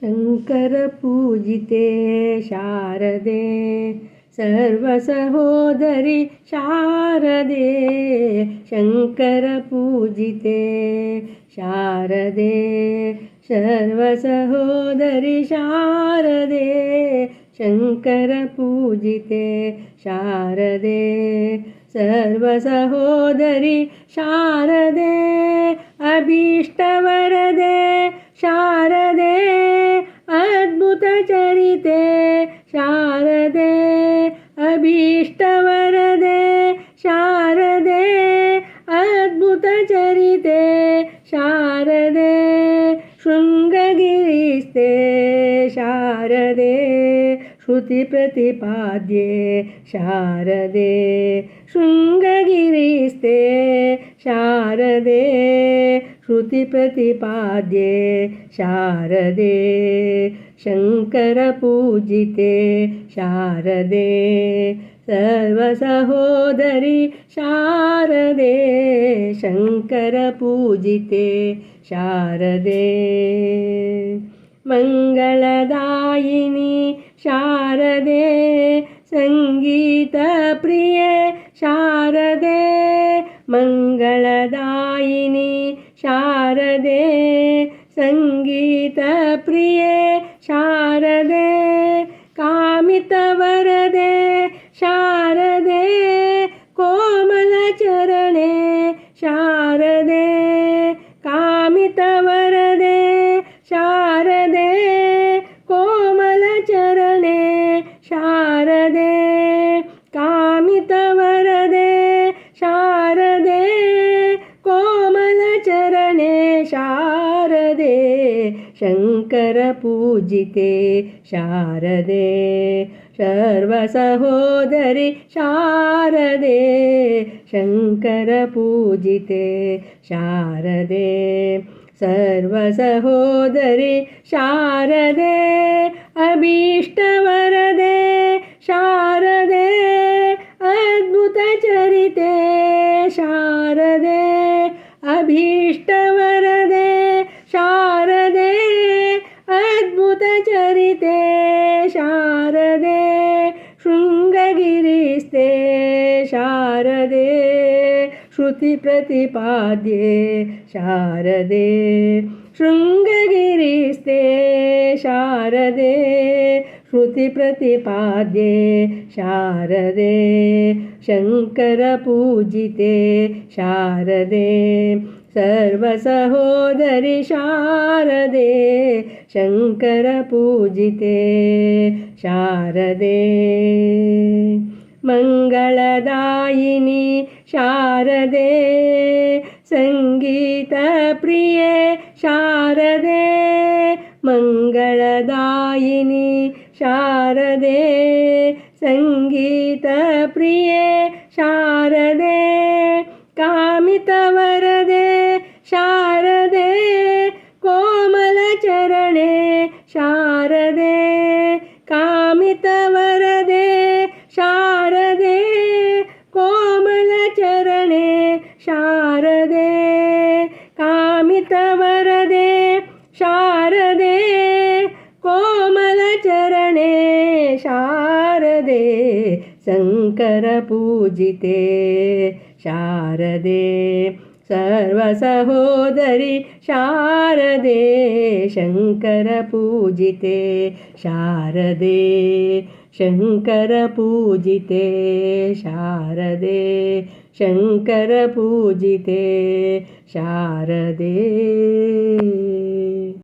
ಶಂಕರ ಪೂಜಿತೆ ಶಾರದೆ ಸರ್ವಸಹೋದರಿಾರದೆ ಶಂಕರ ಪೂಜಿತೆ ಶಾರದೆ ಸರ್ವಸಹೋದರಿಾರದೆ ಶಂಕರ ಪೂಜಿತೆ ಶಾರದೆ ಸರ್ವಸಹೋದರಿಾರದೆ ಅಭೀಷ್ಟ ವರದೇ शारदे अद्भुतचरिते शारदे अभीष्टवरदे शारदे अद्भुतचरिते शारदे शृङ्गगिरिस्ते शारदे श्रुतिप्रतिपाद्ये शारदे शृङ्गगिरिस्ते शारदे श्रुतिप्रतिपाद्ये शारदे शङ्करपूजिते शारदे सर्वसहोदरि शारदे शङ्करपूजिते शारदे मङ्गलदायिनि शारदे सङ्गीतप्रिये शारदे मङ्ग शारदे सङ्गीतप्रिये शारदे कामितवरदे शारदे कोमलचरणे शारदे कामितवरदे ಶಂಕರ ಪೂಜಿತೆ ಶಾರದೆ ಸರ್ವಸಹೋದರಿ ಶಾರದೆ ಶಂಕರ ಪೂಜಿತೆ ಶಾರದೆ ಸರ್ವಸಹೋದರಿ ಶಾರದೆ ಅಭೀಷ್ಟವರದೆ ಶಾರದೆ ಅದ್ಭುತ ಚರಿತೆ ಶಾ ಶುತಿ ಶಾರದೆ ಶೃಂಗಗಿರಿತೆ ಶಾರದೆ ಶೃತಿ ಪ್ರತಿಪಾದ ಶಾರದೆ ಶಂಕರ ಪೂಜಿತೆ ಶಾರದೆ ಸರ್ವ ಸಹೋದರಿ ಶಾರದೆ ಶಂಕರ ಪೂಜಿತೆ ಶಾರದೆ ಮಂಗಳ शारदे प्रिय शारदे मङ्गलदायिनि शारदे प्रिय शारदे कामिता சவரதே சாரதே கோமலச்சரணே शारदे शङ्करपूजिते शारदे सर्वसहोदरि शारदे शङ्करपूजिते शारदे शङ्करपूजिते शारदे शङ्करपूजिते शारदे